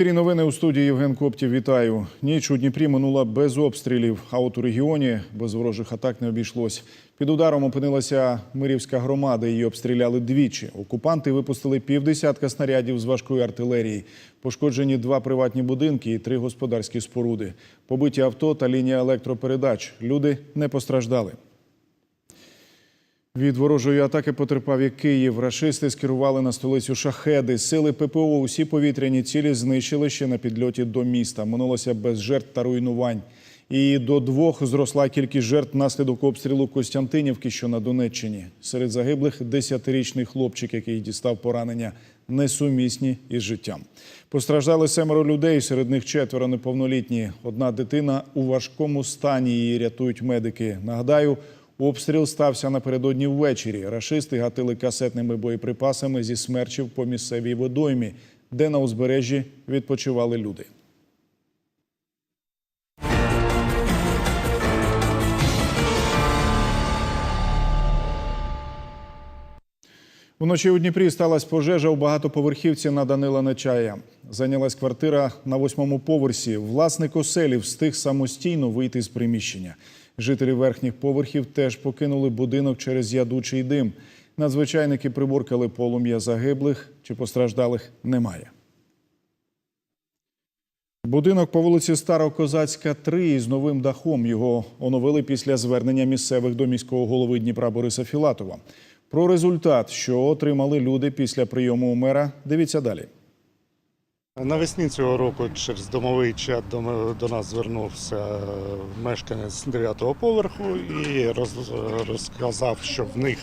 Ефірі новини у студії Євген Коптів. Вітаю. Ніч у Дніпрі минула без обстрілів, а от у регіоні без ворожих атак не обійшлось. Під ударом опинилася Мирівська громада. Її обстріляли двічі. Окупанти випустили півдесятка снарядів з важкої артилерії. Пошкоджені два приватні будинки і три господарські споруди. Побиті авто та лінія електропередач. Люди не постраждали. Від ворожої атаки потерпав і Київ. Рашисти скерували на столицю шахеди. Сили ППО усі повітряні цілі знищили ще на підльоті до міста. Минулося без жертв та руйнувань. І до двох зросла кількість жертв внаслідок обстрілу Костянтинівки, що на Донеччині. Серед загиблих десятирічний хлопчик, який дістав поранення, несумісні із життям. Постраждали семеро людей, серед них четверо неповнолітні. Одна дитина у важкому стані. Її рятують медики. Нагадаю, Обстріл стався напередодні ввечері. Рашисти гатили касетними боєприпасами зі смерчів по місцевій водоймі, де на узбережжі відпочивали люди. Вночі у Дніпрі сталася пожежа у багатоповерхівці на Данила Нечая. Зайнялась квартира на восьмому поверсі. Власник оселі встиг самостійно вийти з приміщення. Жителі верхніх поверхів теж покинули будинок через ядучий дим. Надзвичайники приборкали полум'я загиблих чи постраждалих немає. Будинок по вулиці Старокозацька, 3 із новим дахом. Його оновили після звернення місцевих до міського голови Дніпра Бориса Філатова. Про результат, що отримали люди після прийому мера, дивіться далі. Навесні цього року через домовий чат до, нас звернувся мешканець 9-го поверху і роз- розказав, що в них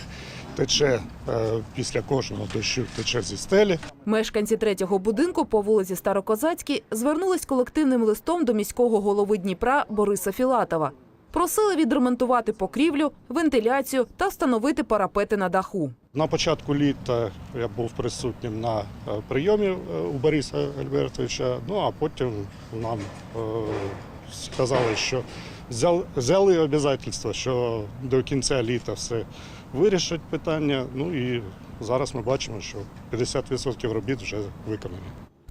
тече е, після кожного дощу тече зі стелі. Мешканці третього будинку по вулиці Старокозацькій звернулись колективним листом до міського голови Дніпра Бориса Філатова. Просили відремонтувати покрівлю, вентиляцію та встановити парапети на даху. На початку літа я був присутнім на е, прийомі е, у Бориса Альбертовича. Ну а потім нам е, сказали, що взяли, обов'язательство, що до кінця літа все вирішать питання. Ну і зараз ми бачимо, що 50% робіт вже виконані.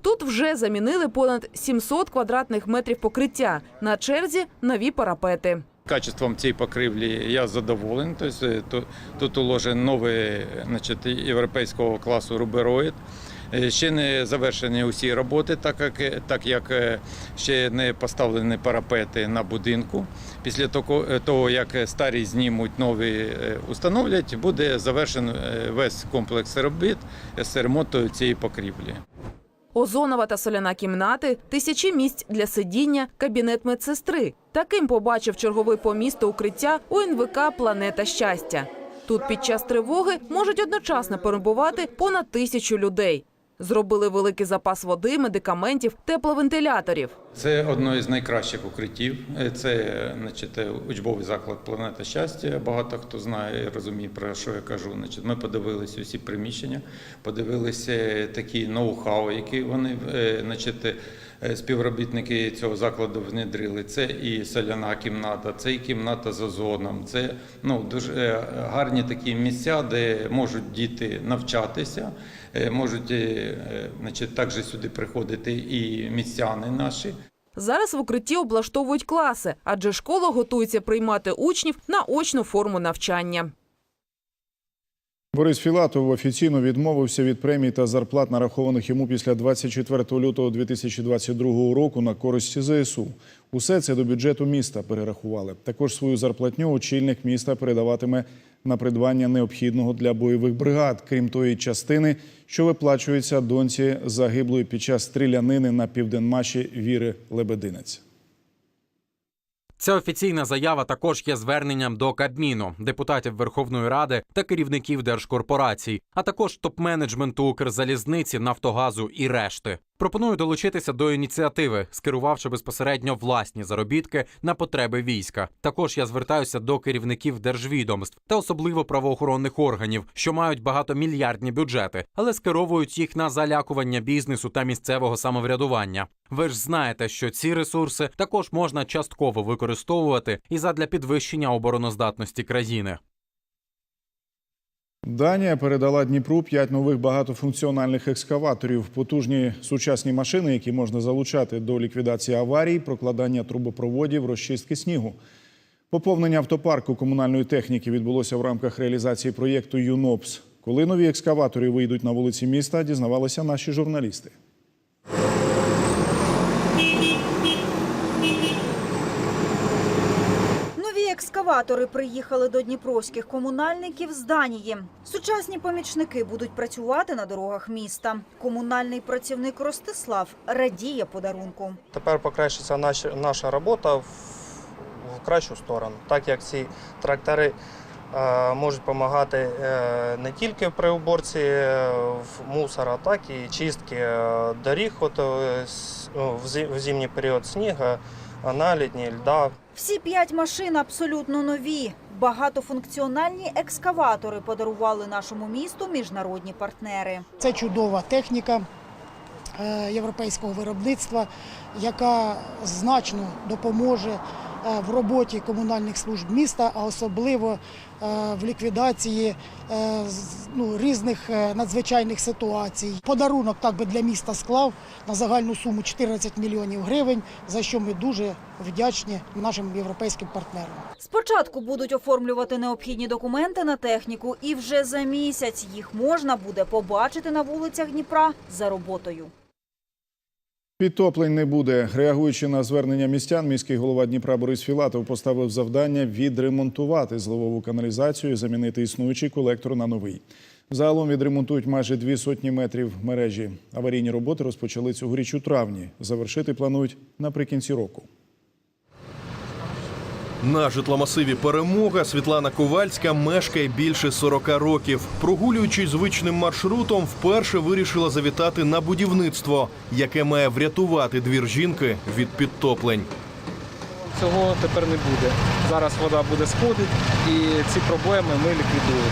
Тут вже замінили понад 700 квадратних метрів покриття. На черзі нові парапети. Качеством цієї покрівлі я задоволений. Тобто, е, тут, тут уложен новий значить, європейського класу рубероїд. Е, Ще не завершені усі роботи, так як, е, так як ще не поставлені парапети на будинку. Після того, як старі знімуть, нові установлять, буде завершений весь комплекс робіт з ремонту цієї покрівлі. Озонова та соляна кімнати, тисячі місць для сидіння, кабінет медсестри. Таким побачив черговий по місту укриття у НВК Планета щастя. Тут під час тривоги можуть одночасно перебувати понад тисячу людей. Зробили великий запас води, медикаментів, тепловентиляторів. Це одно із найкращих укриттів. Це значить, учбовий заклад Планета щастя. Багато хто знає розуміє, про що я кажу. Значить, ми подивилися усі приміщення, подивилися такі ноу-хау, які вони е, значить, співробітники цього закладу внедрили. Це і соляна кімната, це і кімната з озоном. Це ну, дуже е, гарні такі місця, де можуть діти навчатися. Е, Можуть е, е, значить, також сюди приходити і містяни наші. Зараз в укритті облаштовують класи, адже школа готується приймати учнів на очну форму навчання. Борис Філатов офіційно відмовився від премій та зарплат, нарахованих йому після 24 лютого 2022 року на користь ЗСУ. Усе це до бюджету міста перерахували. Також свою зарплатню очільник міста передаватиме на придбання необхідного для бойових бригад, крім тої частини, що виплачується доньці загиблої під час стрілянини на південмаші Віри Лебединець. Ця офіційна заява також є зверненням до Кабміну, депутатів Верховної Ради та керівників держкорпорацій, а також топ-менеджменту Укрзалізниці, Нафтогазу і решти. Пропоную долучитися до ініціативи, скерувавши безпосередньо власні заробітки на потреби війська. Також я звертаюся до керівників держвідомств та особливо правоохоронних органів, що мають багатомільярдні бюджети, але скеровують їх на залякування бізнесу та місцевого самоврядування. Ви ж знаєте, що ці ресурси також можна частково використовувати і задля підвищення обороноздатності країни. Данія передала Дніпру п'ять нових багатофункціональних екскаваторів. Потужні сучасні машини, які можна залучати до ліквідації аварій, прокладання трубопроводів, розчистки снігу. Поповнення автопарку комунальної техніки відбулося в рамках реалізації проєкту ЮНОПС. Коли нові екскаватори вийдуть на вулиці міста, дізнавалися наші журналісти. Нові екскаватори приїхали до дніпровських комунальників з Данії. Сучасні помічники будуть працювати на дорогах міста. Комунальний працівник Ростислав радіє подарунку. Тепер покращиться наша, робота в, кращу сторону, так як ці трактори е, можуть допомагати е, не тільки при уборці е, мусора, так і чистки доріг от, ну, в зимній період снігу, а на літній льда. Всі п'ять машин абсолютно нові. Багатофункціональні екскаватори подарували нашому місту міжнародні партнери. Це чудова техніка е, європейського виробництва, яка значно допоможе в роботі комунальних служб міста, а особливо е, в ліквідації е, ну, різних е, надзвичайних ситуацій. Подарунок так би для міста склав на загальну суму 14 мільйонів гривень, за що ми дуже вдячні нашим європейським партнерам. Спочатку будуть оформлювати необхідні документи на техніку, і вже за місяць їх можна буде побачити на вулицях Дніпра за роботою. Підтоплень не буде. Реагуючи на звернення містян, міський голова Дніпра Борис Філатов поставив завдання відремонтувати зливову каналізацію і замінити існуючий колектор на новий. Загалом відремонтують майже дві сотні метрів мережі. Аварійні роботи розпочали цьогоріч у травні. Завершити планують наприкінці року. На житломасиві Перемога Світлана Ковальська мешкає більше 40 років. Прогулюючись звичним маршрутом, вперше вирішила завітати на будівництво, яке має врятувати двір жінки від підтоплень. Цього тепер не буде. Зараз вода буде сходити і ці проблеми ми ліквідуємо.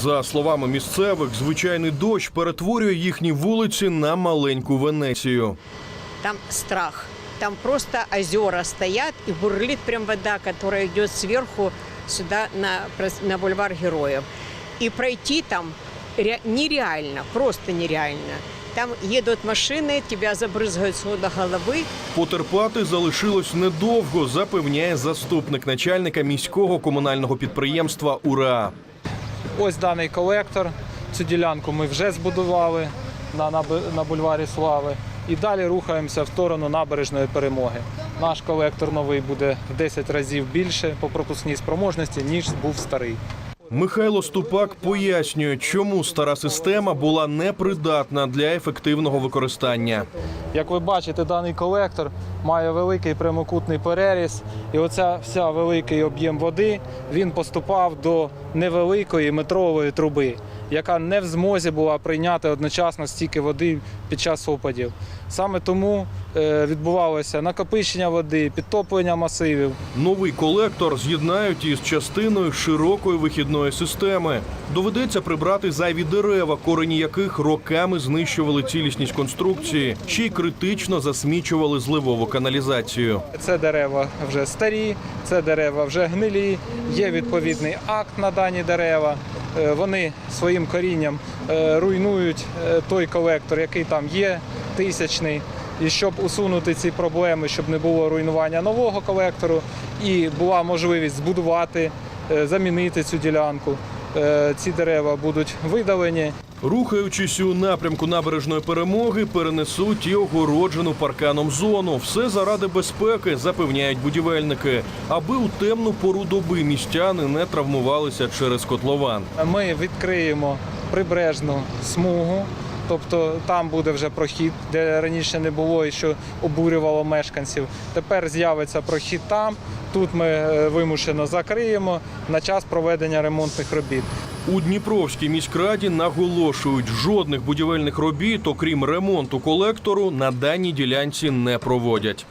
За словами місцевих, звичайний дощ перетворює їхні вулиці на маленьку Венецію. Там страх Там просто озера стоят и бурлит прям вода, которая идет сверху сюда на, прос- на бульвар Героев. И пройти там ре- нереально, просто нереально. Там едут машины, тебя забрызгают с ног до головы. Потерпати залишилось недовго, запевняє заступник начальника міського комунального підприємства УРА. Ось даний колектор. Цю ділянку ми вже збудували на, на, бу- на бульварі Слави. І далі рухаємося в сторону набережної перемоги. Наш колектор новий буде в 10 разів більше по пропускній спроможності, ніж був старий. Михайло Ступак пояснює, чому стара система була непридатна для ефективного використання. Як ви бачите, даний колектор має великий прямокутний переріз, і оця вся великий об'єм води він поступав до невеликої метрової труби, яка не в змозі була прийняти одночасно стільки води під час опадів. Саме тому е, відбувалося накопичення води, підтоплення масивів, Новий колектор з'єднають із частиною широкої вихідної системи. Доведеться прибрати зайві дерева, корені яких роками знищували цілісність конструкції, ще й критично засмічували зливову каналізацію. Це дерева вже старі, це дерева вже гнилі. Є відповідний акт на дані дерева. Е, Вони своїм корінням е, руйнують е, той колектор, який там є, тисячний. І щоб усунути ці проблеми, щоб не було руйнування нового колектору, і була можливість збудувати, замінити цю ділянку. Ці дерева будуть видалені. Рухаючись у напрямку набережної перемоги, перенесуть і огороджену парканом зону. Все заради безпеки, запевняють будівельники, аби у темну пору доби містяни не травмувалися через котлован. Ми відкриємо прибережну смугу, тобто там буде вже прохід, де раніше не було і що обурювало мешканців. Тепер з'явиться прохід там. Тут ми е, вимушено закриємо на час проведення ремонтних робіт. У Дніпровській міськраді наголошують, жодних будівельних робіт, окрім ремонту колектору, на даній ділянці не проводять.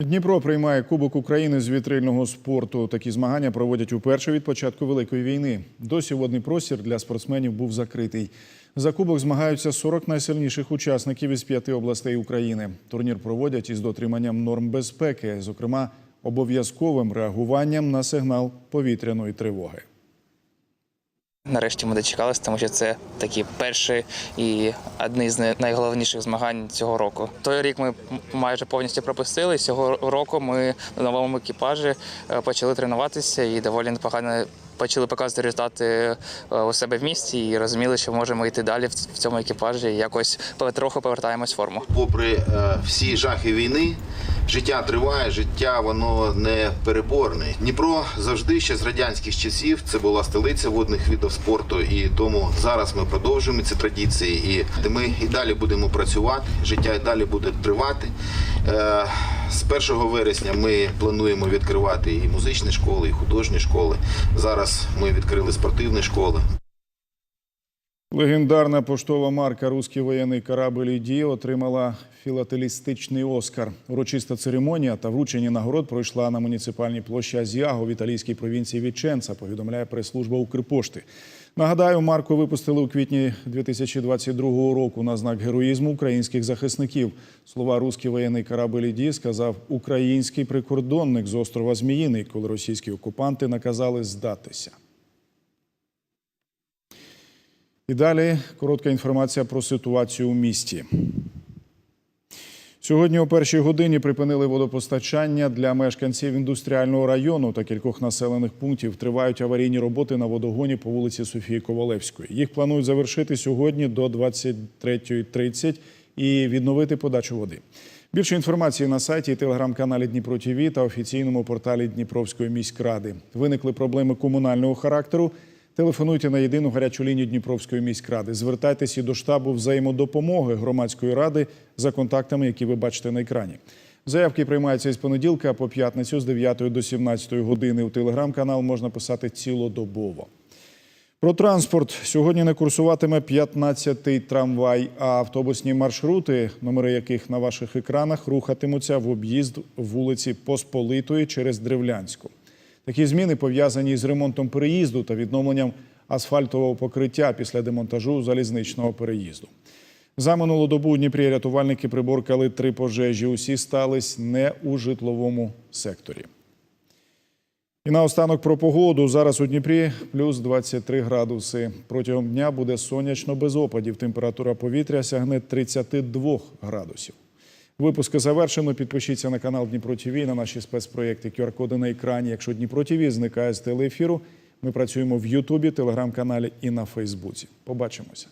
Дніпро приймає Кубок України з вітрильного спорту. Такі змагання проводять уперше від початку Великої війни. Досі водний простір для спортсменів був закритий. За кубок змагаються 40 найсильніших учасників із п'яти областей України. Турнір проводять із дотриманням норм безпеки, зокрема обов'язковим реагуванням на сигнал повітряної тривоги. Нарешті ми дочекалися, тому що це такі перші і одні з найголовніших змагань цього року. Той рік ми майже повністю пропустили. Цього року ми на новому екіпажі е, почали тренуватися і доволі непогано почали показувати результати е, у себе в місті і розуміли, що можемо йти далі в цьому екіпажі. І якось потроху повертаємось в форму. попри е, всі жахи війни, життя триває, життя воно не переборне. Дніпро завжди ще з радянських часів це була столиця водних видів спорту, і тому зараз ми продовжуємо ці традиції. І ми і далі будемо працювати. Життя і далі буде тривати. З 1 вересня ми плануємо відкривати і музичні школи, і художні школи. Зараз ми відкрили спортивні школи. Легендарна поштова марка «Руський воєнний корабль «Іді» отримала філателістичний Оскар. Урочиста церемонія та вручення нагород пройшла на муніципальній площі Азіаго в італійській провінції Віченца, повідомляє прес-служба Укрпошти. Нагадаю, марку випустили у квітні 2022 року на знак героїзму українських захисників. Слова «Руський воєнний корабель «Іді» сказав український прикордонник з острова Зміїний, коли російські окупанти наказали здатися. І далі коротка інформація про ситуацію у місті. Сьогодні о першій годині припинили водопостачання для мешканців індустріального району та кількох населених пунктів. Тривають аварійні роботи на водогоні по вулиці Софії Ковалевської. Їх планують завершити сьогодні до 23.30 і відновити подачу води. Більше інформації на сайті і телеграм-каналі Дніпро ТІВІ та офіційному порталі Дніпровської міськради. Виникли проблеми комунального характеру. Телефонуйте на єдину гарячу лінію Дніпровської міськради. Звертайтеся і до штабу взаємодопомоги громадської ради за контактами, які ви бачите на екрані. Заявки приймаються із понеділка по п'ятницю з 9 до 17 години. У телеграм-канал можна писати цілодобово. Про транспорт сьогодні не курсуватиме 15-й трамвай, а автобусні маршрути, номери яких на ваших екранах рухатимуться в об'їзд вулиці Посполитої через Древлянську. Такі зміни пов'язані з ремонтом переїзду та відновленням асфальтового покриття після демонтажу залізничного переїзду. За минулу добу у Дніпрі рятувальники приборкали три пожежі. Усі стались не у житловому секторі. І наостанок про погоду. Зараз у Дніпрі плюс 23 градуси. Протягом дня буде сонячно без опадів. Температура повітря сягне 32 градусів. Випуски завершено. Підпишіться на канал Дніпро ТВ, на наші спецпроєкти QR-коди на екрані. Якщо Дніпро ТВ зникає з телеефіру, ми працюємо в Ютубі, телеграм-каналі і на Фейсбуці. Побачимося.